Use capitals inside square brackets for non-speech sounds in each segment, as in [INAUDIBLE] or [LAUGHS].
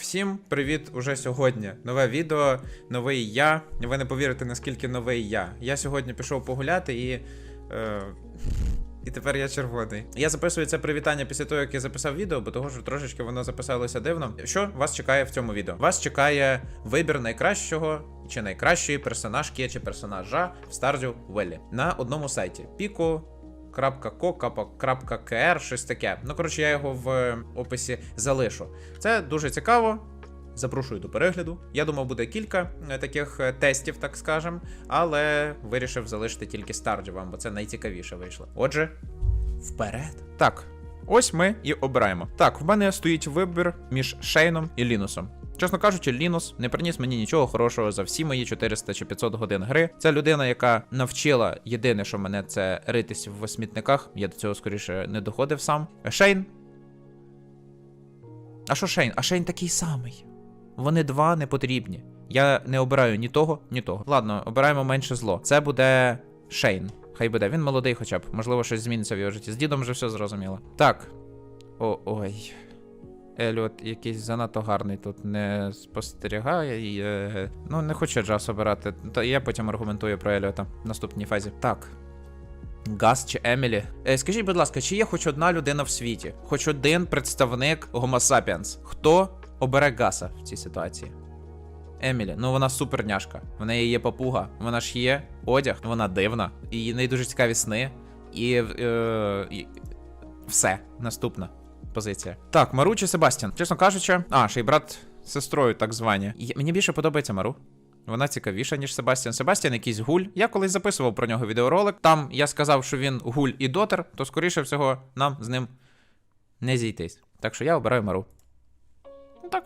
Всім привіт уже сьогодні. Нове відео, новий я. Ви не повірите, наскільки новий я. Я сьогодні пішов погуляти і. Е, і тепер я червоний. Я записую це привітання після того, як я записав відео, бо того що трошечки воно записалося дивно. Що вас чекає в цьому відео? Вас чекає вибір найкращого чи найкращої персонажки чи персонажа в Stardew Valley на одному сайті. Pico .co.kr, щось таке. Ну, коротше, я його в описі залишу. Це дуже цікаво. Запрошую до перегляду. Я думав, буде кілька таких тестів, так скажем, але вирішив залишити тільки Stardew вам, бо це найцікавіше вийшло. Отже, вперед. Так, ось ми і обираємо. Так, в мене стоїть вибір між Шейном і Лінусом. Чесно кажучи, Лінус не приніс мені нічого хорошого за всі мої 400 чи 500 годин гри. Це людина, яка навчила єдине, що мене це ритись в смітниках. Я до цього скоріше не доходив сам. Шейн. А що Шейн? А Шейн такий самий. Вони два не потрібні. Я не обираю ні того, ні того. Ладно, обираємо менше зло. Це буде Шейн. Хай буде. Він молодий хоча б. Можливо, щось зміниться в його житті. З дідом вже все зрозуміло. Так. О, ой. Еліот якийсь занадто гарний тут не спостерігає. Е, ну, не хочу Джас обирати. Та я потім аргументую про Еліота в наступній фазі. Так. Газ чи Емілі. Е, скажіть, будь ласка, чи є хоч одна людина в світі, хоч один представник Homo sapiens? Хто обере Гаса в цій ситуації? Емілі, ну вона суперняшка. В неї є папуга, вона ж є одяг, вона дивна, і в неї дуже цікаві сни. І, е, і все, наступна позиція. Так, Мару чи Себастьян? Чесно кажучи, а, ще й брат з сестрою, так звані. Мені більше подобається Мару. Вона цікавіша, ніж Себастьян. Себастьян якийсь гуль. Я колись записував про нього відеоролик. Там я сказав, що він гуль і дотер, то скоріше всього нам з ним не зійтись. Так що я обираю Мару. Ну так.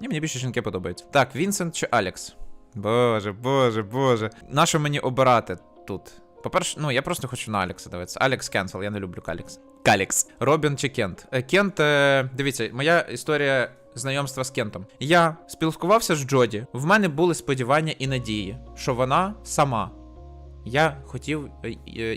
І мені більше жінки подобаються. Так, Вінсент чи Алекс? Боже, боже, боже. Нащо мені обирати тут? По-перше, ну я просто хочу на Алекса дивитися. Алекс Кенсел, я не люблю Калікс. Калікс. Робін чи Кент? Е, Кент, е, дивіться, моя історія знайомства з Кентом. Я спілкувався з Джоді. В мене були сподівання і надії, що вона сама. Я хотів е,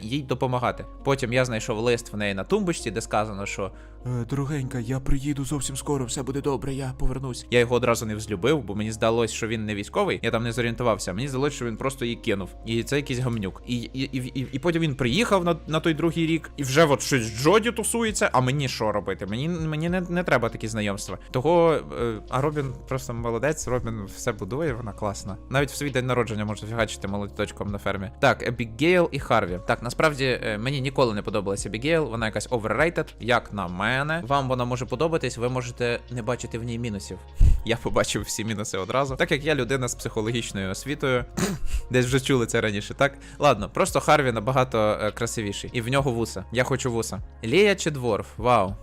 їй допомагати. Потім я знайшов лист в неї на тумбочці, де сказано, що дорогенька, я приїду зовсім скоро, все буде добре, я повернусь. я його одразу не взлюбив, бо мені здалось, що він не військовий. Я там не зорієнтувався. Мені здалось, що він просто її кинув. І це якийсь гамнюк. І, і, і, і, і потім він приїхав на, на той другий рік, і вже от щось Джоді тусується. А мені що робити? Мені, мені не, не треба такі знайомства. Того, е, а Робін просто молодець, Робін все будує, вона класна. Навіть в свій день народження може фігачити молодочком на фермі. Так, Ебігейл і Харві. Так, насправді е, мені ніколи не подобалася Ебігейл, вона якась overrated, як на мене. Вам вона може подобатись, ви можете не бачити в ній мінусів. [LAUGHS] Я побачив всі мінуси одразу. Так як я людина з психологічною освітою, [CLEARS THROAT] десь вже чули це раніше, так? Ладно, просто Харві набагато е, красивіший. І в нього вуса. Я хочу вуса. Лія чи дворф? Вау.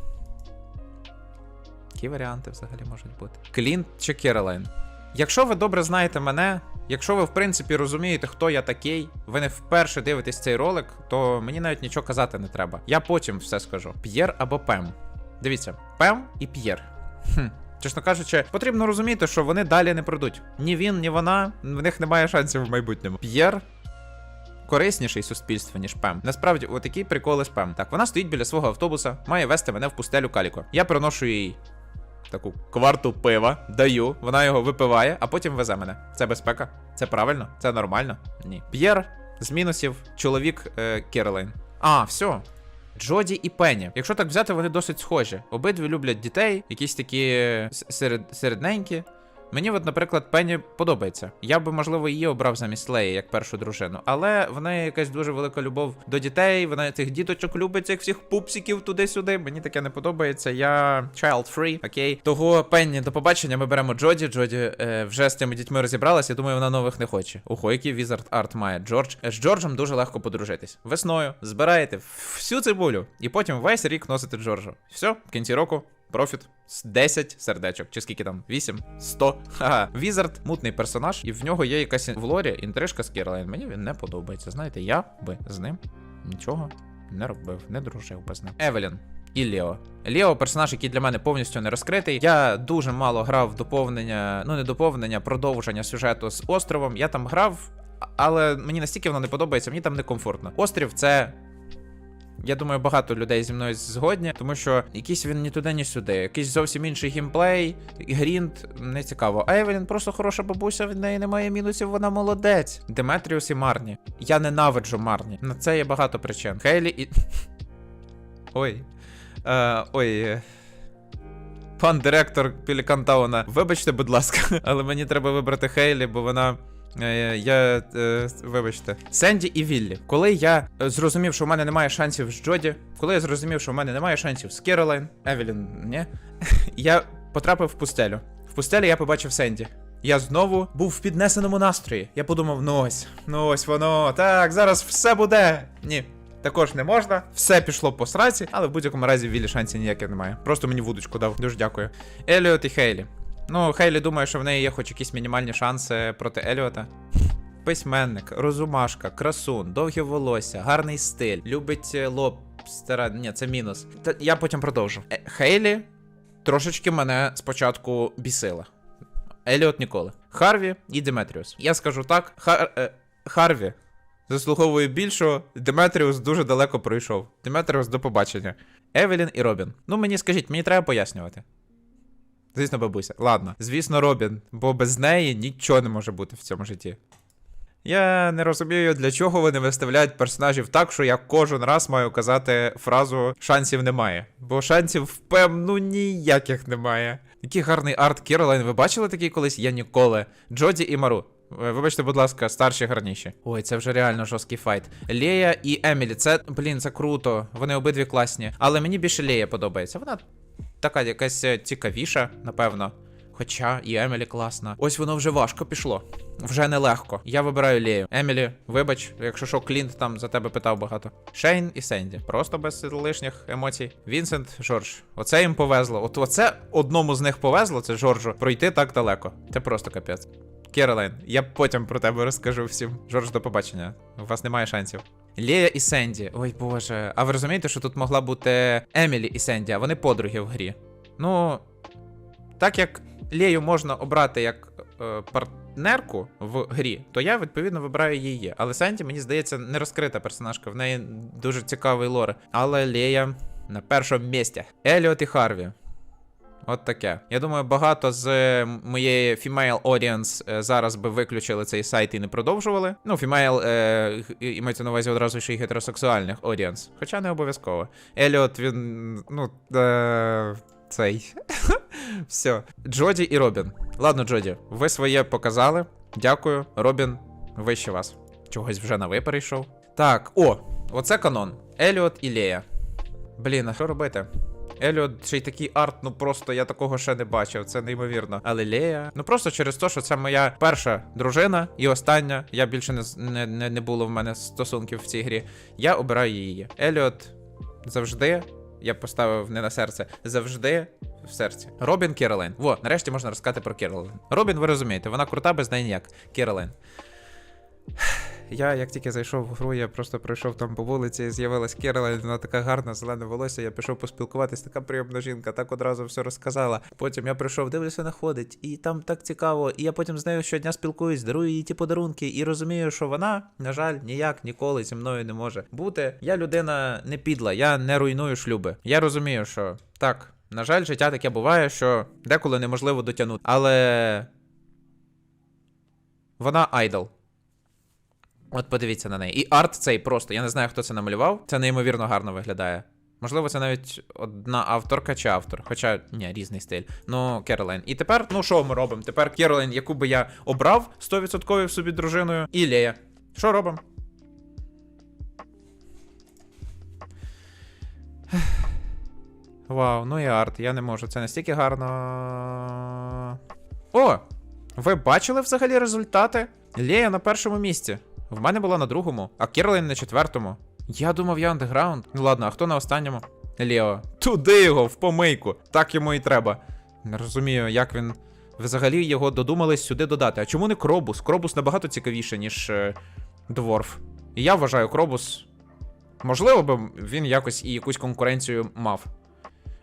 Які варіанти взагалі можуть бути? Клінт чи Керолайн? Якщо ви добре знаєте мене, якщо ви в принципі розумієте, хто я такий, ви не вперше дивитесь цей ролик, то мені навіть нічого казати не треба. Я потім все скажу: П'єр або Пем. Дивіться, Пем і П'єр. Хм. Чесно кажучи, потрібно розуміти, що вони далі не пройдуть. Ні він, ні вона, в них немає шансів в майбутньому. П'єр корисніший суспільству, ніж Пем. Насправді, отакі приколи з Пем. Так, вона стоїть біля свого автобуса, має вести мене в пустелю Каліко. Я приношу їй таку кварту пива, даю, вона його випиває, а потім везе мене. Це безпека? Це правильно? Це нормально? Ні. П'єр з мінусів, чоловік е, Керолайн. А, все. Джоді і Пенні. Якщо так взяти, вони досить схожі. Обидві люблять дітей, якісь такі е, серед, середненькі. Мені, от, наприклад, Пенні подобається. Я би, можливо, її обрав замість Леї як першу дружину. Але в неї якась дуже велика любов до дітей. Вона цих діточок любить, цих всіх пупсиків туди-сюди. Мені таке не подобається. Я child free, окей. Того Пенні, до побачення. Ми беремо Джоді. Джоді е, вже з тими дітьми розібралася. Я Думаю, вона нових не хоче. Ого, який Wizard Art має Джордж. Е, З Джорджем дуже легко подружитись. Весною збираєте всю цибулю, і потім весь рік носите Джорджа. Все, в кінці року Профіт з 10 сердечок, чи скільки там? 8? 100. Ха-ха. Візард мутний персонаж, і в нього є якась в лорі інтрижка з Керлайн. Мені він не подобається. Знаєте, я би з ним нічого не робив, не дружив би з ним. Евелін. І Лео. Лео персонаж, який для мене повністю не розкритий. Я дуже мало грав доповнення, ну не доповнення, продовження сюжету з островом. Я там грав, але мені настільки воно не подобається, мені там некомфортно. Острів це Я думаю, багато людей зі мною згодні, тому що якийсь він ні туди, ні сюди. Якийсь зовсім інший геймплей, грінд не цікаво. А Евелін просто хороша бабуся, в неї немає мінусів, вона молодець. Деметріус і Марні. Я ненавиджу Марні. На це є багато причин. Хейлі і. [LAUGHS] Ой. Е, ой. Пан директор Пілікантауна, вибачте, будь ласка, [LAUGHS] але мені треба вибрати Хейлі, бо вона. Е, Я е, вибачте, Сенді і Віллі. Коли я е, зрозумів, що в мене немає шансів з Джоді, коли я зрозумів, що в мене немає шансів з Керолайн, Евелін, ні, [LAUGHS] я потрапив в пустелю. В пустелі я побачив Сенді. Я знову був в піднесеному настрої. Я подумав: ну ось, ну ось воно, так, зараз все буде. Ні. Також не можна, все пішло по сраці, але в будь-якому разі Віллі шансів ніяких немає. Просто мені вудочку дав. Дуже дякую. Еліот і Хейлі. Ну, Хейлі думає, що в неї є хоч якісь мінімальні шанси проти Еліота. Письменник, розумашка, красун, довге волосся, гарний стиль, любить е, лобстера. Ні, це мінус. Та я потім продовжу. Е, Хейлі трошечки мене спочатку бісила. Еліот ніколи. Харві і Деметріус. Я скажу так: Хар... е, Харві заслуговує більшого. Деметріус дуже далеко пройшов. Деметріус до побачення. Евелін і Робін. Ну мені скажіть, мені треба пояснювати. Звісно, бабуся. Ладно, звісно, Робін, бо без неї нічого не може бути в цьому житті. Я не розумію, для чого вони виставляють персонажів так, що я кожен раз маю казати фразу шансів немає. Бо шансів, впевну, ніяких немає. Який гарний арт Кіролайн. Ви бачили такий колись? Я ніколи. Джоді і Мару. Е, Вибачте, будь ласка, старші гарніші. Ой, це вже реально жорсткий файт. Лея і Емілі. Це, блін, це круто. Вони обидві класні. Але мені більше Лея подобається. Вона така якась е, цікавіша, напевно. Хоча і Емілі класна. Ось воно вже важко пішло. Вже нелегко. Я вибираю Лею. Емілі, вибач, якщо що, Клінт там за тебе питав багато. Шейн і Сенді. Просто без лишніх емоцій. Вінсент, Жорж. Оце їм повезло. От оце одному з них повезло, це Жоржу, пройти так далеко. Це просто капець. Керолайн, я потім про тебе розкажу всім. Жорж, до побачення. У вас немає шансів. Лея і Сенді. Ой боже. А ви розумієте, що тут могла бути Емілі і Сенді, а вони подруги в грі. Ну, так як Лею можна обрати як е, партнерку в грі, то я відповідно вибираю її. Але Сенді, мені здається, не розкрита персонажка, в неї дуже цікавий лор. Але Лея на першому місці. Еліот і Харві. От таке. Я думаю, багато з моєї female audience е, зараз би виключили цей сайт і не продовжували. Ну, female, е, г- імається на увазі одразу ще й гетеросексуальних audience. Хоча не обов'язково. Еліот, він. ну. Е, цей. [LAUGHS] Все. Джоді і Робін. Ладно, Джоді, ви своє показали. Дякую. Робін, вище вас. Чогось вже на ви перейшов. Так, о, оце канон. Еліот і Лея. Блін, а що робити? Еліот, ще й такий арт, ну просто я такого ще не бачив, це неймовірно. Але Лея. Ну просто через те, що це моя перша дружина і остання. Я більше не, не, не, було в мене стосунків в цій грі. Я обираю її. Еліот завжди. Я поставив не на серце, завжди в серці. Робін Керолайн. Во, нарешті можна розказати про Керолайн. Робін, ви розумієте, вона крута, без неї ніяк. Керолайн. Я як тільки зайшов в гру, я просто пройшов там по вулиці, з'явилась Керолайн, вона така гарна, зелене волосся. Я пішов поспілкуватись, така приємна жінка, так одразу все розказала. Потім я прийшов, дивлюся, вона ходить, і там так цікаво. І я потім з нею щодня спілкуюсь, дарую їй ті подарунки, і розумію, що вона, на жаль, ніяк ніколи зі мною не може бути. Я людина не підла, я не руйную шлюби. Я розумію, що так. На жаль, життя таке буває, що деколи неможливо дотягнути. Але. Вона айдол. От подивіться на неї. І арт цей просто. Я не знаю, хто це намалював. Це неймовірно гарно виглядає. Можливо, це навіть одна авторка чи автор. Хоча, ні, різний стиль. Ну, Керолайн. І тепер, ну що ми робимо? Тепер Керолайн, яку би я обрав 100% собі дружиною, і Лея. Що робимо? Вау, ну і арт, я не можу. Це настільки гарно. О! Ви бачили взагалі результати? Лея на першому місці. В мене була на другому, а Кірлайн на четвертому. Я думав, я андеграунд. Ну ладно, а хто на останньому? Лео. Туди його, в помийку. Так йому і треба. Не розумію, як він. Взагалі його додумались сюди додати. А чому не Кробус? Кробус набагато цікавіше, ніж е, Дворф. І я вважаю, Кробус. Можливо, би він якось і якусь конкуренцію мав.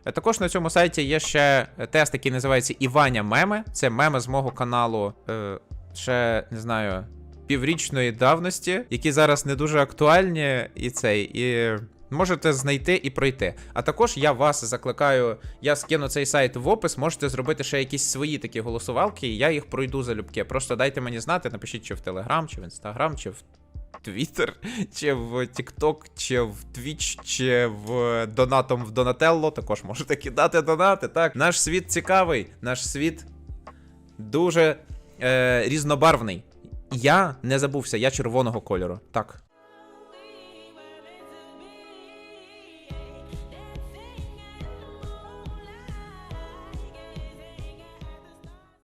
Е, Також на цьому сайті є ще тест, який називається Іваня Меми. Це меми з мого каналу. Е, ще не знаю, піврічної давності, які зараз не дуже актуальні, і цей. І Можете знайти і пройти. А також я вас закликаю, я скину цей сайт в опис, можете зробити ще якісь свої такі голосувалки, і я їх пройду залюбки. Просто дайте мені знати, напишіть, чи в Телеграм, чи в Інстаграм, чи в Твіттер, чи в Тікток, чи в Твіч, чи в донатом в Донателло. Також можете кидати донати. Так, наш світ цікавий, наш світ дуже е, різнобарвний. Я не забувся, я червоного кольору. Так.